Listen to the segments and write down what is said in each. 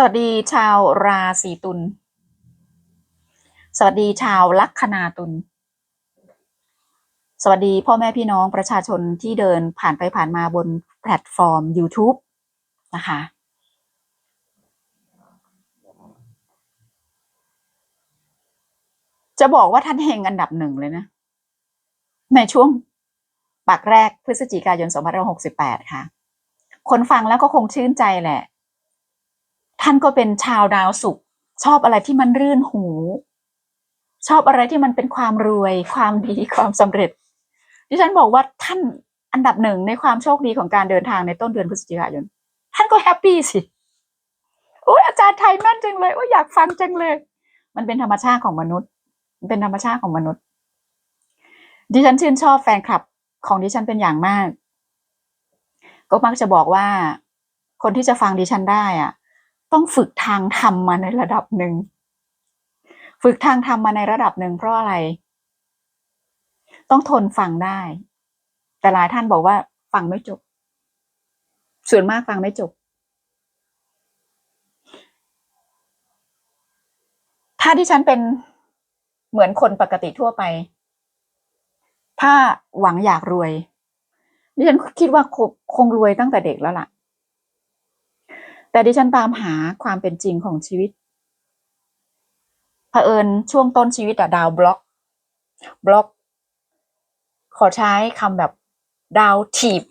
สวัสดีชาวราศีตุล สวัสดีชาวลัคนาตุล สวัสดีพ่อแม่พี่น้องประชาชนที่เดินผ่านไปผ่านมาบนแพลตฟอร์ม YouTube นะคะ จะบอกว่าท่านเฮงอันดับหนึ่งเลยนะ ในช่วงปักแรกพฤศจิกายน 2568 ค่ะ คนฟังแล้วก็คงชื่นใจแหละ ท่านก็เป็นชาวดาวศุกร์ชอบอะไรที่มันรื่นหู ชอบอะไรที่มันเป็นความรวย ความดีความสำเร็จ ดิฉันบอกว่าท่านอันดับหนึ่งในความโชคดีของการเดินทางในต้นเดือนพฤศจิกายน ท่านก็แฮปปี้สิโอ้ยอาจารย์ไทยแม่นจังเลยโอ้ยอยากฟังจังเลย มันเป็นธรรมชาติของมนุษย์ มันเป็นธรรมชาติของมนุษย์ ดิฉันชื่นชอบแฟนคลับของดิฉันเป็นอย่างมาก ก็มักจะบอกว่า คนที่จะฟังดิฉันได้อะ ต้องฝึกทางธรรมมาในระดับหนึ่ง ฝึกทางธรรมมาในระดับหนึ่งเพราะอะไร ต้องทนฟังได้ แต่หลายท่านบอกว่าฟังไม่จบ ส่วนมากฟังไม่จบ ถ้าที่ฉันเป็นเหมือนคนปกติทั่วไป ถ้าหวังอยากรวยดิฉันคิดว่าคงคงรวยตั้งแต่เด็กแล้วล่ะ แต่ดิฉันตามหาความเป็นจริงของชีวิตเผอิญช่วงต้นชีวิตอะดาวบล็อก บล็อก ขอใช้คำแบบดาวถีบ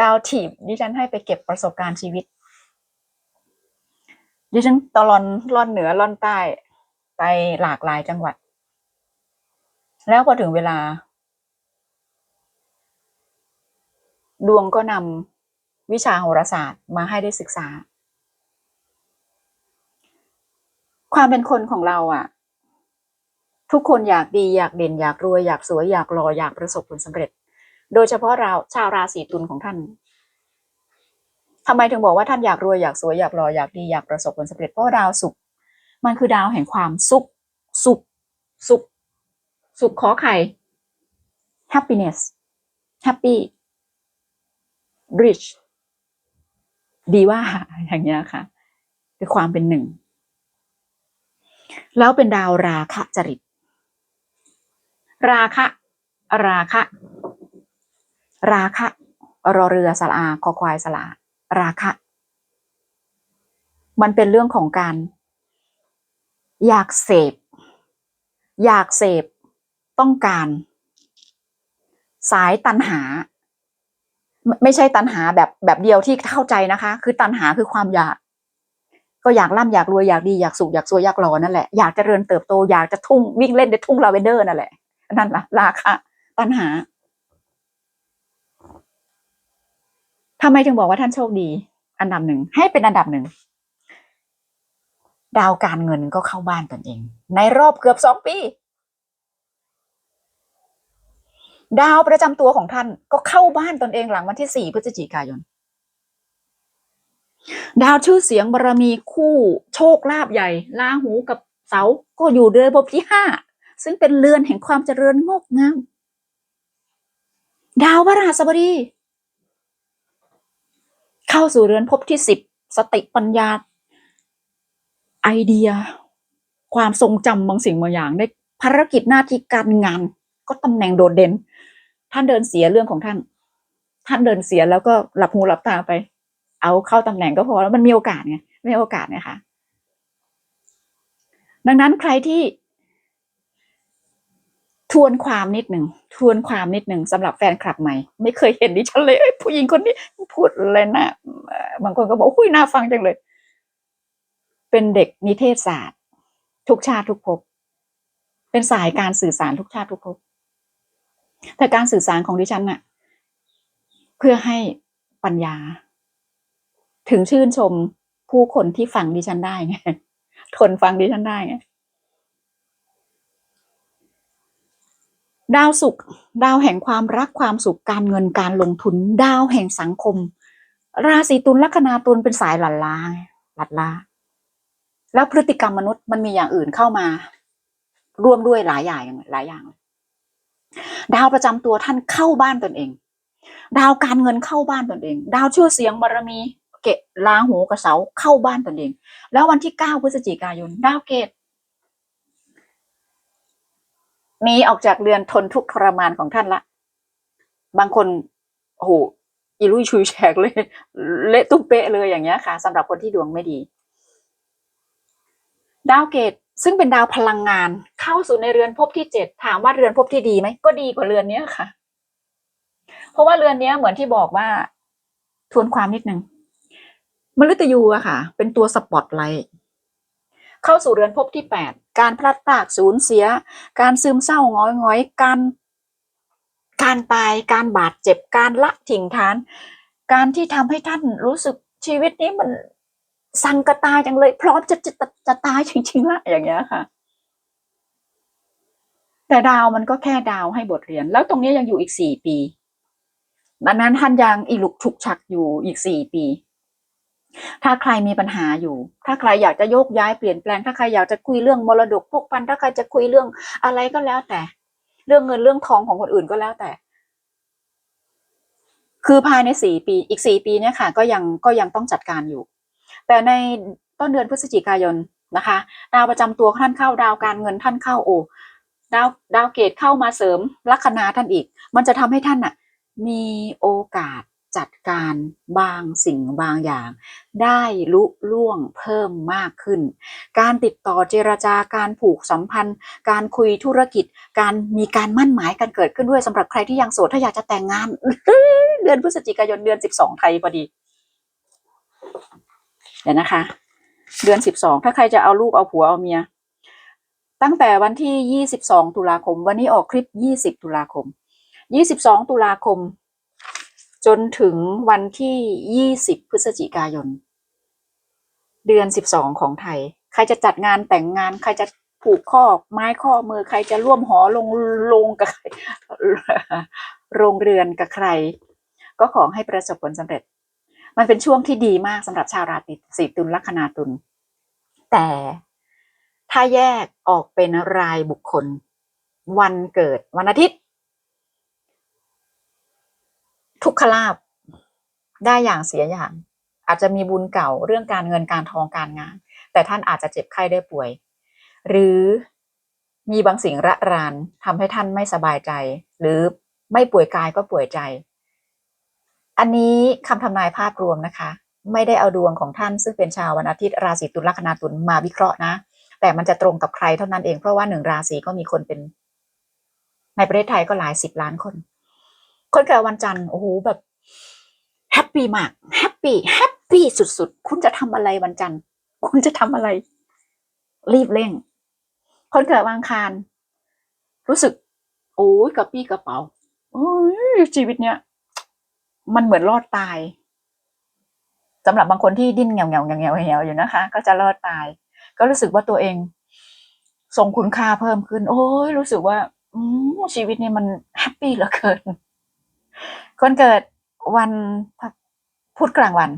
ดาวถีบ ดิฉันให้ไปเก็บประสบการณ์ชีวิต ดิฉันตลอนล่อนเหนือล่อนใต้ไปหลากหลายจังหวัด แล้วพอถึงเวลา ดวงก็นำ วิชาโหราศาสตร์มาให้ได้ศึกษา ความเป็นคนของเราอะ่ะ ทุกคนอยากดีอยากเด่นอยากรวยอยากสวยอยากหล่ออยากประสบผลสำเร็จ โดยเฉพาะเราชาวราศีตุลของท่านทำไมถึงบอกว่าท่านอยากรวยอยากสวยอยากหล่ออยากดีอยากประสบผลสำเร็จเพราะดาวสุขมันคือดาวแห่งความสุข สุข สุข สุขขอไข่ happiness happy rich ดีว่าอย่างเงี้ยค่ะ คือความเป็นหนึ่ง แล้วเป็นดาวราคะจริต ราคะ ราคะ ราคะ รอเรือสลาคอควายสลาราคะ มันเป็นเรื่องของการ อยากเสพ อยากเสพ ต้องการ สายตันหา ไม่ใช่ตันหาแบบแบบเดียวที่เข้าใจนะคะ คือตันหาคือความอยาก ก็อยากร่ำอยากรวยอยากดีอยากสุขอยากสวยอยากหล่อนั่นแหละอยากเจริญเติบโตอยากจะทุ่งวิ่งเล่นในทุ่งลาเวนเดอร์นั่นแหละนั่นละราคะตันหาทำไมถึงบอกว่าท่านโชคดี อันดับหนึ่งให้เป็นอันดับหนึ่งดาวการเงินก็เข้าบ้านตนเอง ในรอบเกือบสองปี ดาวประจำตัวของท่านก็เข้าบ้านตนเองหลังวันที่สี่พฤศจิกายน ดาวชื่อเสียงบารมีคู่โชคลาภใหญ่ลาหูกับเสาก็อยู่เดือนภพที่ห้าซึ่งเป็นเรือนแห่งความเจริญงอกงาม ดาวพระราชบดี เข้าสู่เรือนภพที่สิบสติปัญญา ไอเดีย ความทรงจำบางสิ่งบางอย่างในภารกิจหน้าที่การงาน ก็ตำแหน่งโดดเด่น ท่านเดินเสียเรื่องของท่าน ท่านเดินเสียแล้วก็หลับหูหลับตาไป เอาเข้าตำแหน่งก็พอแล้วมันมีโอกาสไงไม่มีโอกาสไงคะดังนั้นใครที่ ทวนความนิดหนึ่งทวนความนิดหนึ่งสำหรับแฟนคลับใหม่ ไม่เคยเห็นดิฉันเลยผู้หญิงคนนี้พูดอะไรนะบางคนก็บอกอุ้ยน่าฟังจังเลย เป็นเด็กนิเทศศาสตร์ ทุกชาติทุกภพเป็นสายการสื่อสารทุกชาติทุกภพ แต่การสื่อสารของดิฉันน่ะ เพื่อให้ปัญญา ถึงชื่นชมผู้คนที่ฟังดิฉันได้ไงทนฟังดิฉันได้ไงดาวสุข ดาวแห่งความรักความสุขการเงินการลงทุน ดาวแห่งสังคม ราศีตุลลัคนาตุลเป็นสายหลัดลาไงหลัดลาแล้วพฤติกรรมมนุษย์มันมีอย่างอื่นเข้ามา ร่วมด้วยหลายอย่างหลายอย่างเลย ดาวประจำตัวท่านเข้าบ้านตนเอง ดาวการเงินเข้าบ้านตนเอง ดาวชื่อเสียงบารมี เกตลาหูกับเสาเข้าบ้านตนเอง แล้ววันที่เก้าพฤศจิกายนดาวเกตหนีออกจากเรือนทนทุกข์ทรมานของท่านละ บางคนโอ้โหอีลุยชุยแฉกเลย เละตุ้มเป๊ะเลยอย่างเงี้ยค่ะสำหรับคนที่ดวงไม่ดี ดาวเกต ซึ่งเป็นดาวพลังงานเข้าสู่ในเรือนภพที่เจ็ดถามว่าเรือนภพที่ดีไหมก็ดีกว่าเรือนเนี้ยค่ะ เพราะว่าเรือนเนี้ยเหมือนที่บอกว่า ทวนความนิดนึงมฤตยูอะค่ะ เป็นตัวสปอตไลท์เข้าสู่เรือนภพที่แปดการพลัดพรากสูญเสีย การซึมเศร้าง้อยง้อยการการตายการบาดเจ็บการละถิ่งฐาน การที่ทำให้ท่านรู้สึกชีวิตนี้มัน สั่งกระตายจังเลย พร้อมจะจะจะจะตายจริงๆละอย่างเงี้ยค่ะ แต่ดาวมันก็แค่ดาวให้บทเรียน แล้วตรงนี้ยังอยู่อีกสี่ปีดังนั้นท่านยังอีลุกฉุกฉักอยู่อีกสี่ปี ถ้าใครมีปัญหาอยู่ ถ้าใครอยากจะโยกย้ายเปลี่ยนแปลง ถ้าใครอยากจะคุยเรื่องมรดกพวกพัน ถ้าใครจะคุยเรื่องอะไรก็แล้วแต่ เรื่องเงินเรื่องทองของคนอื่นก็แล้วแต่ คือภายในสี่ปี อีกสี่ปีเนี่ยค่ะ ก็ยังก็ยังต้องจัดการอยู่ แต่ในต้นเดือนพฤศจิกายนนะคะ ดาวประจำตัวท่านเข้าดาวการเงินท่านเข้าโอดาวดาวเกตเข้ามาเสริมลัคนาท่านอีก มันจะทำให้ท่านน่ะมีโอกาสจัดการบางสิ่งบางอย่าง ได้ลุล่วงเพิ่มมากขึ้น การติดต่อเจรจาการผูกสัมพันธ์ การคุยธุรกิจ การมีการมั่นหมายกันเกิดขึ้นด้วยสำหรับใครที่ยังโสดถ้าอยากจะแต่งงาน เดือนพฤศจิกายนเดือนสิบสองไทยพอดี เดี๋ยวนะคะ เดือนสิบสองถ้าใครจะเอาลูกเอาผัวเอาเมีย ตั้งแต่วันที่ยี่สิบสองตุลาคม วันนี้ออกคลิปยี่สิบตุลาคมยี่สิบสองตุลาคม จนถึงวันที่ยี่สิบพฤศจิกายน เดือนสิบสองของไทย ใครจะจัดงานแต่งงานใครจะผูกข้อไม้ข้อมือใครจะร่วมหอลงลงกับใครโรงเรือนกับใคร ก็ขอให้ประสบผลสำเร็จ มันเป็นช่วงที่ดีมากสำหรับชาวราศีตุลลัคนาตุลแต่ถ้าแยกออกเป็นรายบุคคล วันเกิดวันอาทิตย์ ทุกขลาบได้อย่างเสียอย่าง อาจจะมีบุญเก่าเรื่องการเงินการทองการงาน แต่ท่านอาจจะเจ็บไข้ได้ป่วย หรือมีบางสิ่งระรานทำให้ท่านไม่สบายใจ หรือไม่ป่วยกายก็ป่วยใจ อันนี้คำทำนายภาพรวมนะคะ ไม่ได้เอาดวงของท่านซึ่งเป็นชาววันอาทิตย์ราศีตุลลัคนาตุลมาวิเคราะห์นะ แต่มันจะตรงกับใครเท่านั้นเองเพราะว่าหนึ่งราศีก็มีคนเป็น ในประเทศไทยก็หลายสิบล้านคน คนเกิดวันจันทร์โอ้โหแบบแฮปปี้มากแฮปปี้แฮปปี้สุดๆ คุณจะทำอะไรวันจันทร์ คุณจะทำอะไร รีบเร่ง คนเกิดวันอังคาร รู้สึก โอ้ยกระปี้กระเป๋าโอ้ยชีวิตเนี้ย มันเหมือนรอดตายสำหรับบางคนที่ดิ้นเงียวเงียวเงียวเงียวเงียวอยู่นะคะ ก็จะรอดตาย ก็รู้สึกว่าตัวเองทรงคุณค่าเพิ่มขึ้น โอ้ยรู้สึกว่า อืชีวิตนี้มันแฮปปี้เหลือเกิน คนเกิดวันพูดกลางวัน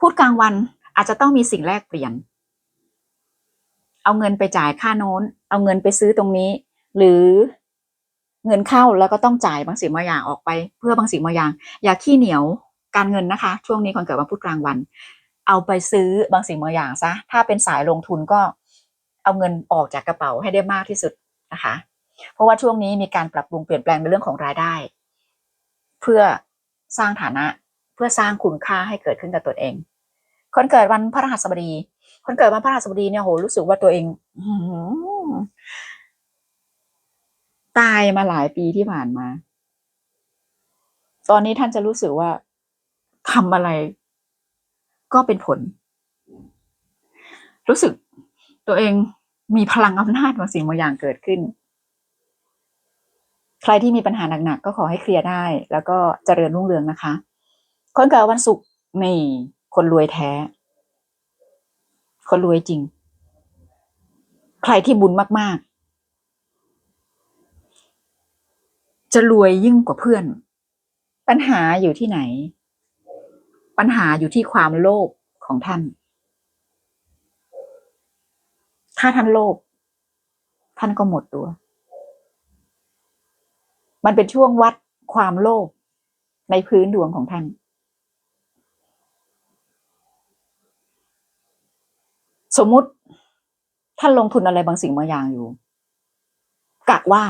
พูดกลางวันอาจจะต้องมีสิ่งแรกเปลี่ยน เอาเงินไปจ่ายค่าโน้น เอาเงินไปซื้อตรงนี้ หรือ เงินเข้าแล้วก็ต้องจ่ายบางสิ่งบางอย่างออกไป เพื่อบางสิ่งบางอย่าง อย่าขี้เหนียวการเงินนะคะ ช่วงนี้คนเกิดวันพุธกลางวัน เอาไปซื้อบางสิ่งบางอย่างซะถ้าเป็นสายลงทุนก็เอาเงินออกจากกระเป๋าให้ได้มากที่สุดนะคะ เพราะว่าช่วงนี้มีการปรับปรุงเปลี่ยนแปลงในเรื่องของรายได้ เพื่อสร้างฐานะเพื่อสร้างคุณค่าให้เกิดขึ้นกับตัวเอง คนเกิดวันพฤหัสบดี คนเกิดวันพฤหัสบดีเนี่ยโหรู้สึกว่าตัวเองอ ตายมาหลายปีที่ผ่านมา ตอนนี้ท่านจะรู้สึกว่าทำอะไร ก็เป็นผล รู้สึกตัวเองมีพลังอำนาจบางสิ่งบางอย่างเกิดขึ้น ใครที่มีปัญหาหนักๆก็ขอให้เคลียร์ได้ แล้วก็เจริญรุ่งเรืองนะคะ คนเกิดวันศุกร์นี่คนรวยแท้ คนรวยจริง ใครที่บุญมาก จะรวยยิ่งกว่าเพื่อน ปัญหาอยู่ที่ไหน ปัญหาอยู่ที่ความโลภของท่าน ถ้าท่านโลภท่านก็หมดตัว มันเป็นช่วงวัดความโลภในพื้นดวงของท่าน สมมุติท่านลงทุนอะไรบางสิ่งบางอย่างอยู่กะว่า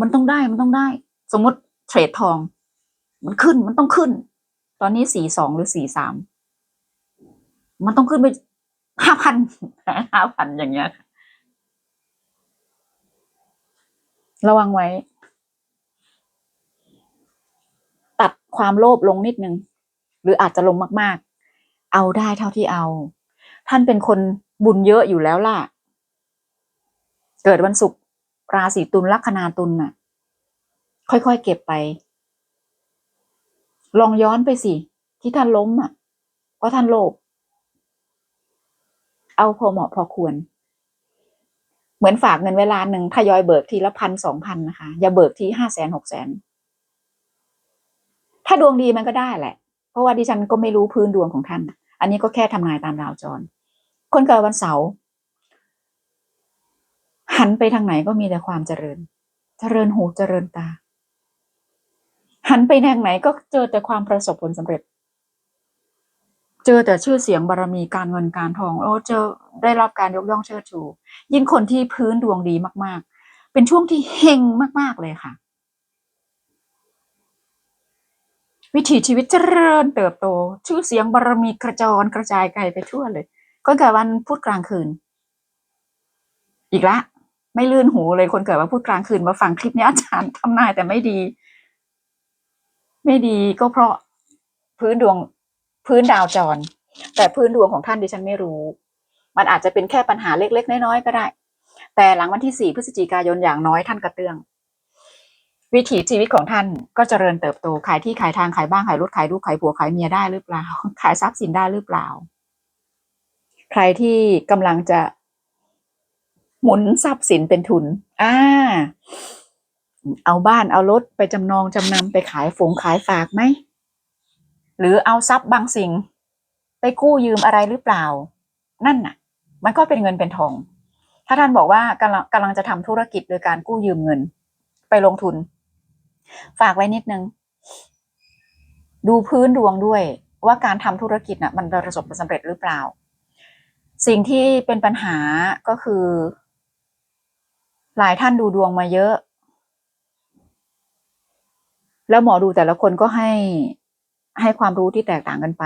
มันต้องได้มันต้องได้ สมมติเทรดทอง มันขึ้นมันต้องขึ้น ตอนนี้สี่สองหรือสี่สามมันต้องขึ้นไปห้าพันห้าพันอย่างเงี้ย ระวังไว้ ตัดความโลภลงนิดนึง หรืออาจจะลงมาก ๆ เอาได้เท่าที่เอา ท่านเป็นคนบุญเยอะอยู่แล้วล่ะ เกิดวันศุกร์ราศีตุลลัคนาตุลน่ะ ค่อยๆเก็บไป ลองย้อนไปสิ ที่ท่านล้มอะ ก็ท่านโลภเอาพอเหมาะพอควร เหมือนฝากเงินเวลาหนึ่งทยอยเบิกทีละพันสองพันนะคะ อย่าเบิกทีห้าแสนหกแสน ถ้าดวงดีมันก็ได้แหละ เพราะว่าดิฉันก็ไม่รู้พื้นดวงของท่าน อันนี้ก็แค่ทำนายตามดาวจร คนเกิดวันเสาร์หันไปทางไหนก็มีแต่ความเจริญ เจริญหูเจริญตา หันไปทางไหนก็เจอแต่ความประสบผลสำเร็จ เจอแต่ชื่อเสียงบารมีการเงินการทองโอ้เจอได้รับการยกย่องเชิดชู ยิ่งคนที่พื้นดวงดีมาก ๆ เป็นช่วงที่เฮงมาก ๆ เลยค่ะ วิถีชีวิตเจริญเติบโต ชื่อเสียงบารมีกระจรกระจายไกลไปทั่วเลย ก็เกิดวันพุธกลางคืน อีกละไม่ลื่นหูเลยคนเกิดวันพุธกลางคืนมาฟังคลิปนี้อาจารย์ทำนายแต่ไม่ดี ไม่ดีก็เพราะพื้นดวงพื้นดาวจร แต่พื้นดวงของท่านดิฉันไม่รู้ มันอาจจะเป็นแค่ปัญหาเล็กๆ น้อยๆก็ได้ แต่หลังวันที่สี่พฤศจิกายนอย่างน้อยท่านกระเตื้อง วิถีชีวิตของท่านก็เจริญเติบโตขายที่ขายทางขายบ้านขายรถขายลูกขายผัวขายเมียได้หรือเปล่า ขายทรัพย์สินได้หรือเปล่า ใครที่กำลังจะหมุนทรัพย์สินเป็นทุน อ่า เอาบ้านเอารถไปจำนองจำนำไปขายฝงขายฝากไหม หรือเอาทรัพย์บางสิ่ง ไปกู้ยืมอะไรหรือเปล่า นั่นน่ะ มันก็เป็นเงินเป็นทอง ถ้าท่านบอกว่ากำลังกำลังจะทำธุรกิจโดยการกู้ยืมเงิน ไปลงทุน ฝากไว้นิดนึง ดูพื้นดวงด้วยว่าการทำธุรกิจน่ะ มันประสบผลสำเร็จหรือเปล่า สิ่งที่เป็นปัญหาก็คือ หลายท่านดูดวงมาเยอะ แล้วหมอดูแต่ละคนก็ให้ให้ความรู้ที่แตกต่างกันไป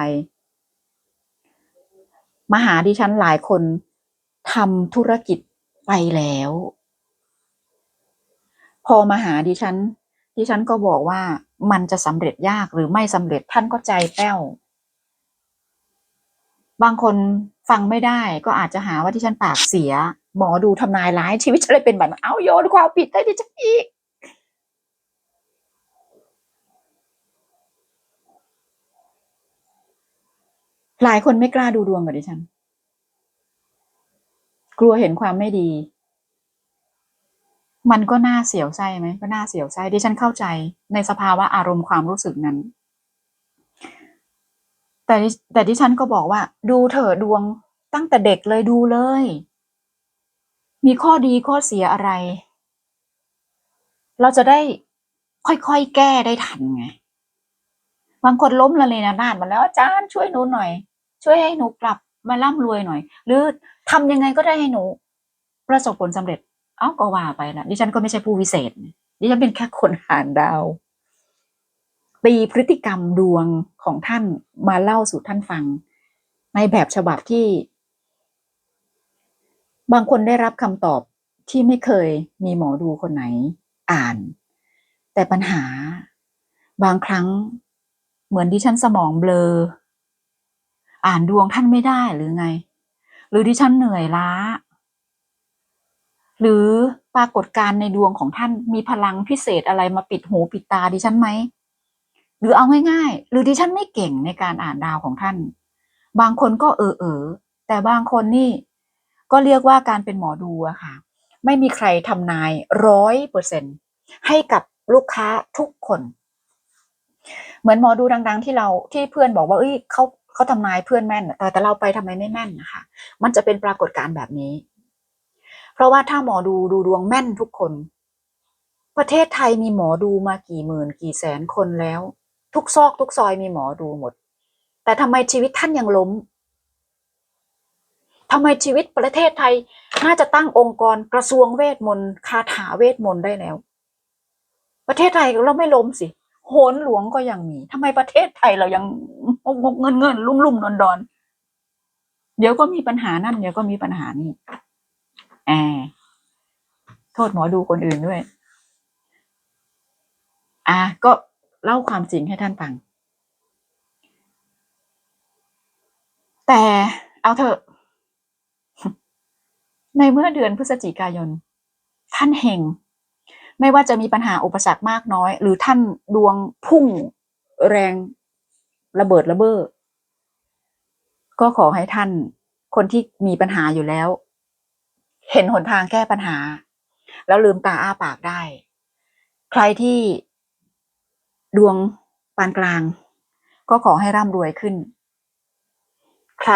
มาหาดิฉันหลายคนทำธุรกิจไปแล้ว พอมาหาดิฉัน ดิฉันก็บอกว่ามันจะสำเร็จยากหรือไม่สำเร็จท่านก็ใจแป้ว บางคนฟังไม่ได้ก็อาจจะหาว่าที่ฉันปากเสีย หมอดูทำนายร้ายชีวิตจะเลยเป็นแบบเอาโยนความผิดให้ดิฉันอีก หลายคนไม่กล้าดูดวงกับดิฉัน กลัวเห็นความไม่ดี มันก็น่าเสียวไส้ไหมก็น่าเสียวไส้ดิฉันเข้าใจในสภาวะอารมณ์ความรู้สึกนั้น แต่แต่ดิฉันก็บอกว่า ดูเถอะดวงตั้งแต่เด็กเลยดูเลย มีข้อดีข้อเสียอะไร เราจะได้ค่อยๆแก้ได้ทันไงบางคนล้มละเลนานาดมาแล้วอาจารย์ช่วยหนูหน่อย ช่วยให้หนูกลับมาร่ำรวยหน่อย หรือทำยังไงก็ได้ให้หนู ประสบผลสำเร็จ เอ้าก็ว่าไปนะดิฉันก็ไม่ใช่ผู้วิเศษ ดิฉันเป็นแค่คนหานดาวตีพฤติกรรมดวงของท่านมาเล่าสู่ท่านฟัง ในแบบฉบับที่ บางคนได้รับคำตอบที่ไม่เคยมีหมอดูคนไหนอ่าน แต่ปัญหา บางครั้งเหมือนดิฉันสมองเบลอ อ่านดวงท่านไม่ได้หรือไง หรือดิฉันเหนื่อยล้า หรือปรากฏการในดวงของท่านมีพลังพิเศษอะไรมาปิดหูปิดตาดิฉันไหมหรือเอาง่ายๆ หรือดิฉันไม่เก่งในการอ่านดาวของท่าน บางคนก็เออเออแต่บางคนนี่ ก็เรียกว่าการเป็นหมอดูอะค่ะ ไม่มีใครทำนายร้อยเปอร์เซ็นให้กับลูกค้าทุกคน เหมือนหมอดูดัง ๆ ที่เราที่เพื่อนบอกว่าเอ้ยเขา เขาทำนายเพื่อนแม่นแต่แต่เราไปทำไมไม่แม่นนะคะ มันจะเป็นปรากฏการณ์แบบนี้ เพราะว่าถ้าหมอดูดูดวงแม่นทุกคน ประเทศไทยมีหมอดูมากี่หมื่น กี่แสนคนแล้ว ทุกซอกทุกซอยมีหมอดูหมด แต่ทำไมชีวิตท่านยังล้มทำไมชีวิตประเทศไทยน่าจะตั้งองค์กรกระทรวงเวทมนต์คาถาเวทมนต์ได้แล้ว ประเทศไทยเราไม่ล้มสิ โหนหลวงก็ยังมีทำไมประเทศไทยเรายังงกเงินเงินลุ่มลุ่มดอนดอนเดี๋ยวก็มีปัญหานั่นเดี๋ยวก็มีปัญหานี่แอบโทษหมอดูคนอื่นด้วย อะก็เล่าความจริงให้ท่านฟัง แต่เอาเถอะ ในเมื่อเดือนพฤศจิกายน ท่านเฮง ไม่ว่าจะมีปัญหาอุปสรรคมากน้อย หรือท่านดวงพุ่งแรงระเบิดระเบ้อก็ขอให้ท่านคนที่มีปัญหาอยู่แล้ว เห็นหนทางแก้ปัญหา แล้วลืมตาอ้าปากได้ ใครที่ดวงปานกลาง ก็ขอให้ร่ำรวยขึ้น ใคร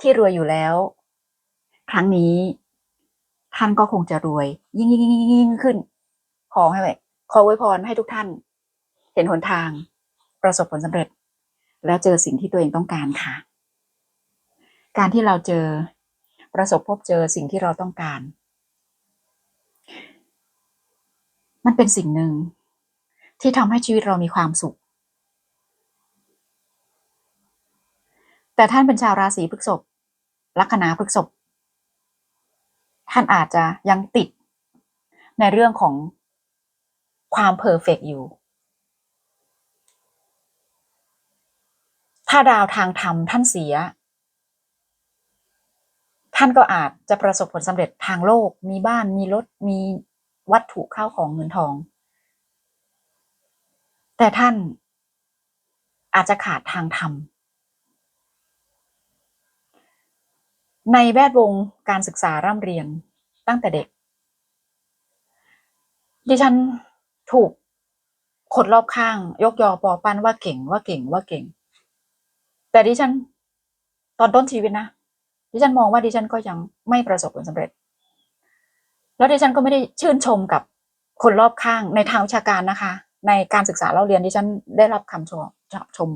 ที่รวยอยู่แล้ว ครั้งนี้ ท่านก็คงจะรวย ยิ่งยิ่งยิ่งยิ่งขึ้น ขอให้ขอไว้พรให้ทุกท่าน เห็นหนทาง ประสบผลสำเร็จ แล้วเจอสิ่งที่ตัวเองต้องการค่ะ การที่เราเจอประสบพบเจอสิ่งที่เราต้องการ มันเป็นสิ่งหนึ่งที่ทำให้ชีวิตเรามีความสุข แต่ท่านเป็นชาวราศีพฤษภลัคนาพฤษภ ท่านอาจจะยังติดในเรื่องของความเพอร์เฟกอยู่ ถ้าดาวทางธรรมท่านเสีย ท่านก็อาจจะประสบผลสำเร็จทางโลก มีบ้าน มีรถ มีวัตถุข้าวของเงินทอง แต่ท่านอาจจะขาดทางธรรม ในแวดวงการศึกษาร่ำเรียนตั้งแต่เด็ก ดิฉันถูกคนรอบข้าง ยกยอปอปั้นว่าเก่งว่าเก่งว่าเก่ง แต่ดิฉัน ตอนต้นชีวิตนะดิฉันมองว่าดิฉันก็ยังไม่ประสบผลสำเร็จ แล้วดิฉันก็ไม่ได้ชื่นชมกับคนรอบข้างในทางวิชาการนะคะ ในการศึกษาเล่าเรียนดิฉันได้รับคำชมชม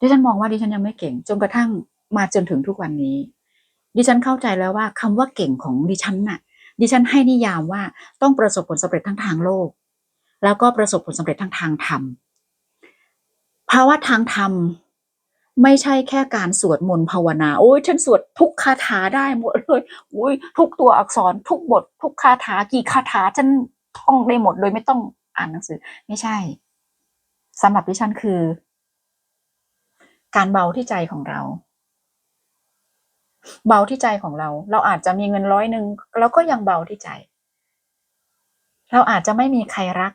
ดิฉันมองว่าดิฉันยังไม่เก่งจนกระทั่งมาจนถึงทุกวันนี้ ดิฉันเข้าใจแล้วว่าคำว่าเก่งของดิฉันน่ะ ดิฉันให้นิยามว่าต้องประสบผลสำเร็จทั้งทางโลก แล้วก็ประสบผลสำเร็จทั้งทางธรรมภาวะทางธรรมไม่ใช่แค่การสวดมนต์ภาวนา โอ้ยฉันสวดทุกคาถาได้หมดเลยโอ้ยทุกตัวอักษรทุกบท ทุกคาถากี่คาถาฉันท่องได้หมดโดยไม่ต้องอ่านหนังสือ ไม่ใช่สำหรับดิฉันคือ การเบาที่ใจของเรา เบาที่ใจของเรา เราอาจจะมีเงินร้อยหนึ่งเราก็ยังเบาที่ใจ เราอาจจะไม่มีใครรัก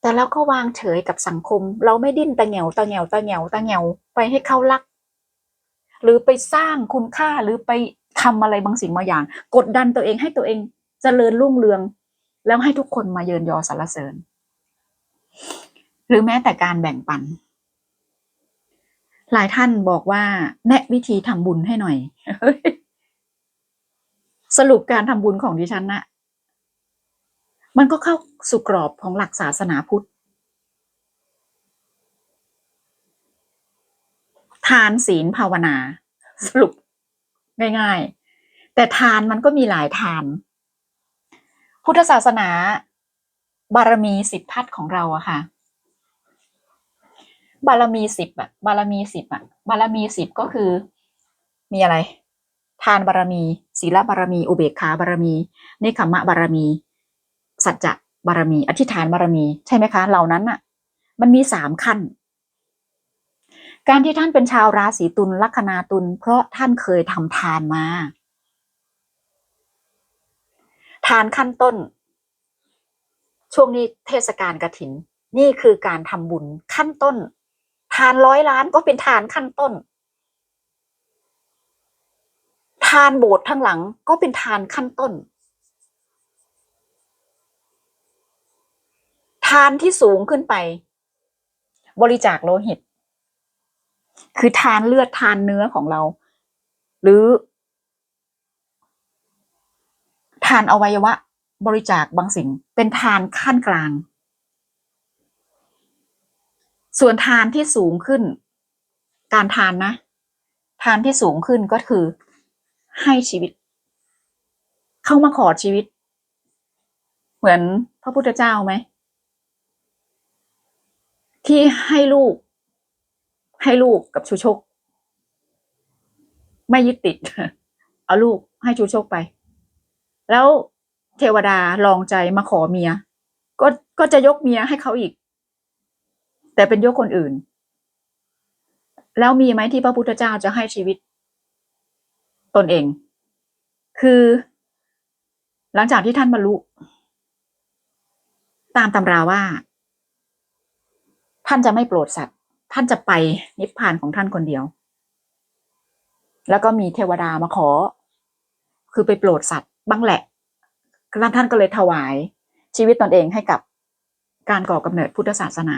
แต่เราก็วางเฉยกับสังคม เราไม่ดิ้นตะเหงียวตะเหงียวตะเหงียวตะเหงียวไปให้เขารัก หรือไปสร้างคุณค่าหรือไปทำอะไรบางสิ่งบางอย่าง กดดันตัวเองให้ตัวเองจเจริญรุ่งเรือง แล้วให้ทุกคนมาเยินยอสรรเสริญ หรือแม้แต่การแบ่งปัน หลายท่านบอกว่าแนะวิธีทำบุญให้หน่อย สรุปการทำบุญของดิฉันนะมันก็เข้าสู่กรอบของหลักศาสนาพุทธ ทานศีลภาวนา สรุปง่าย ๆ แต่ทานมันก็มีหลายทาน พุทธศาสนาบารมีสิบทัศของเราอะค่ะ บารมีสิบอะบารมีสิบอะบารมีสิบก็คือ มีอะไร ทานบารมี ศีลบารมี อุเบกขาบารมีเนคขมะบารมี สัจจะบารมี อธิษฐานบารมี ใช่ไหมคะ เหล่านั้นน่ะมันมีสามขั้น การที่ท่านเป็นชาวราศีตุลลัคนาตุลเพราะท่านเคยทำทานมา ทานขั้นต้น ช่วงนี้เทศกาลกระถิน นี่คือการทำบุญขั้นต้น ทานร้อยล้านก็เป็นทานขั้นต้น ทานโบสถ์ทั้งหลังก็เป็นทานขั้นต้น ทานที่สูงขึ้นไป บริจาคโลหิต คือทานเลือดทานเนื้อของเรา หรือ ทานอวัยวะ บริจาคบางสิ่ง เป็นทานขั้นกลาง ส่วนทานที่สูงขึ้น การทานนะ ทานที่สูงขึ้นก็คือ ให้ชีวิต เข้ามาขอชีวิต เหมือนพระพุทธเจ้าไหม ที่ให้ลูก ให้ลูกกับชูชก ไม่ยึดติด เอาลูกให้ชูชกไป แล้วเทวดาลองใจมาขอเมีย ก็ก็จะยกเมียให้เขาอีก แต่เป็นยกคนอื่น แล้วมีไหมที่พระพุทธเจ้าจะให้ชีวิต ตนเอง คือหลังจากที่ท่านบรรลุ ตามตำราว่า ท่านจะไม่โปรดสัตว์ ท่านจะไปนิพพานของท่านคนเดียว แล้วก็มีเทวดามาขอ คือไปโปรดสัตว์บ้างแหละท่านก็เลยถวายชีวิตตนเองให้กับการก่อกำเนิดพุทธศาสนา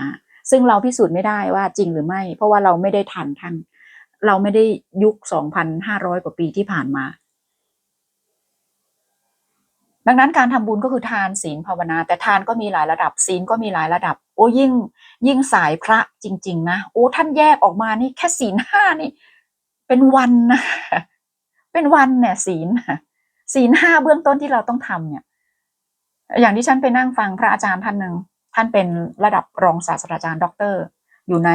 ซึ่งเราพิสูจน์ไม่ได้ว่าจริงหรือไม่ เพราะว่าเราไม่ได้ทันท่านเราไม่ได้ยุค 2,500 กว่าปีที่ผ่านมา ดังนั้นการทำบุญก็คือทานศีลภาวนา แต่ทานก็มีหลายระดับศีลก็มีหลายระดับ โอ้ยิ่ง ยิ่งสายพระจริง ๆ นะโอ้ท่านแยกออกมานี่แค่ศีลห้านี่ เป็นวันนะเป็นวันเนี่ยศีลศีลห้าเบื้องต้นที่เราต้องทำเนี่ย อย่างที่ฉันไปนั่งฟังพระอาจารย์ท่านหนึ่ง ท่านเป็นระดับรองศาสตราจารย์ด็อกเตอร์ อยู่ใน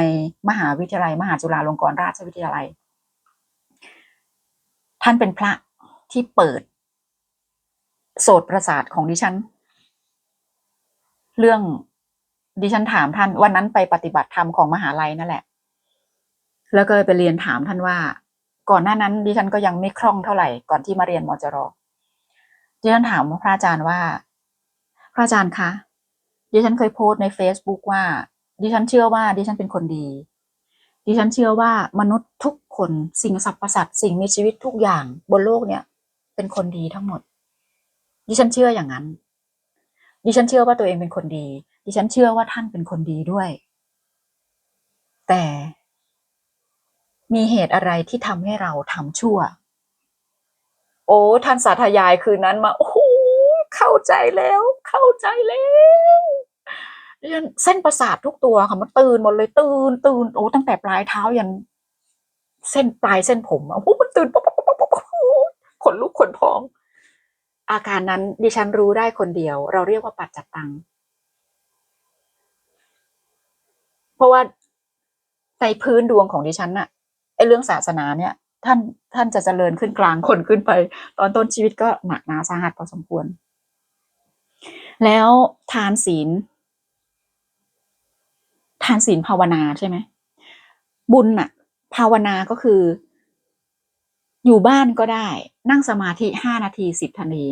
มหาวิทยาลัย มหาจุฬาลงกรณราชวิทยาลัย ท่านเป็นพระที่เปิด โสตประสาทของดิฉัน เรื่องดิฉันถามท่านวันนั้นไปปฏิบัติธรรมของมหาลัยนั่นแหละ แล้วก็ไปเรียนถามท่านว่า ก่อนหน้านั้น ดิฉันก็ยังไม่คล่องเท่าไหร่ก่อนที่มาเรียนมจรดิฉันถามพระอาจารย์ว่า พระอาจารย์คะ ดิฉันเคยโพสต์ใน Facebook ว่า ดิฉันเชื่อว่า ดิฉันเป็นคนดี ดิฉันเชื่อว่ามนุษย์ทุกคนสิ่งสรรพสัตว์สิ่งมีชีวิตทุกอย่างบนโลกเนี่ย เป็นคนดีทั้งหมด ดิฉันเชื่ออย่างนั้น ดิฉันเชื่อว่าตัวเองเป็นคนดี ดิฉันเชื่อว่าท่านเป็นคนดีด้วย แต่มีเหตุอะไรที่ทำให้เราทำชั่ว โอ้ท่านสาธยายคืนนั้นมา โอ้เข้าใจแล้ว เข้าใจแล้ว เส้นประสาททุกตัวค่ะมันตื่นหมดเลยตื่นตื่นโอ้ตั้งแต่ปลายเท้ายัน เส้นปลายเส้นผมโอ้โหมันตื่นป๊บป๊บป๊บปุ๊บขนลุกขนพอง อาการนั้นดิฉันรู้ได้คนเดียว เราเรียกว่าปัจจัตตังเพราะว่าในพื้นดวงของดิฉันน่ะไอเรื่องศาสนาเนี่ย ท่านท่านจะเจริญขึ้นกลางคนขึ้นไป ตอนต้นชีวิตก็หนักหนาสาหัสพอสมควร แล้วทานศีล ทานศีลภาวนาใช่ไหมบุญน่ะภาวนาก็คือ อยู่บ้านก็ได้ นั่งสมาธิห้านาทีสิบนาที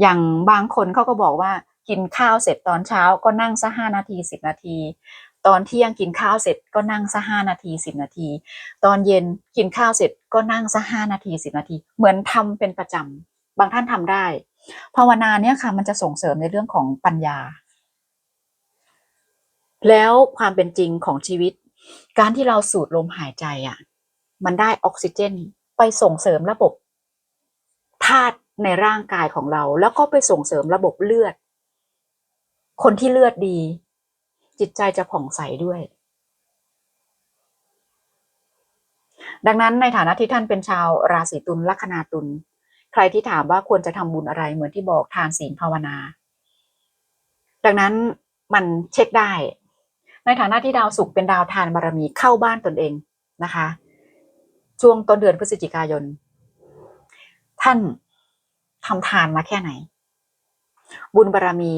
อย่างบางคนเขาก็บอกว่ากินข้าวเสร็จตอนเช้าก็นั่งสักห้านาทีสิบนาที ตอนเที่ยงกินข้าวเสร็จก็นั่งสักห้านาทีสิบนาที ตอนเย็นกินข้าวเสร็จก็นั่งสักห้านาทีสิบนาที เหมือนทำเป็นประจำบางท่านทำได้ ภาวนาเนี่ยค่ะมันจะส่งเสริมในเรื่องของปัญญา แล้วความเป็นจริงของชีวิต การที่เราสูดลมหายใจอะ มันได้ออกซิเจนไปส่งเสริมระบบธาตุในร่างกายของเรา แล้วก็ไปส่งเสริมระบบเลือด คนที่เลือดดี จิตใจจะผ่องใสด้วย ดังนั้นในฐานะที่ท่านเป็นชาวราศีตุลลัคนาตุลใครที่ถามว่าควรจะทำบุญอะไรเหมือนที่บอกทานศีลภาวนา ดังนั้นมันเช็คได้ ในฐานะที่ดาวศุกร์เป็นดาวทานบารมีเข้าบ้านตนเองนะคะ ช่วงต้นเดือนพฤศจิกายน ท่านทำทานมาแค่ไหน บุญบารมี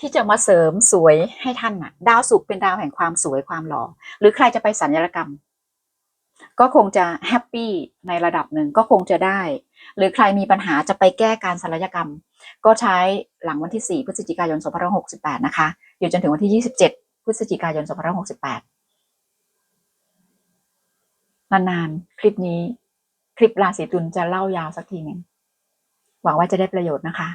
ที่จะมาเสริมสวยให้ท่านน่ะดาวศุกร์เป็นดาวแห่งความสวยความหล่อหรือใครจะไปสัญญกรรม ก็คงจะแฮปปี้ในระดับหนึ่งก็คงจะได้ หรือใครมีปัญหาจะไปแก้การศัลยกรรม ก็ใช้หลังวันที่ 4 พฤศจิกายน 2568 นะคะ อยู่จนถึงวันที่ 27 พฤศจิกายน 2568 นานๆ คลิปนี้ คลิปราศีตุลจะเล่ายาวสักทีหนึ่ง หวังว่าจะได้ประโยชน์นะคะ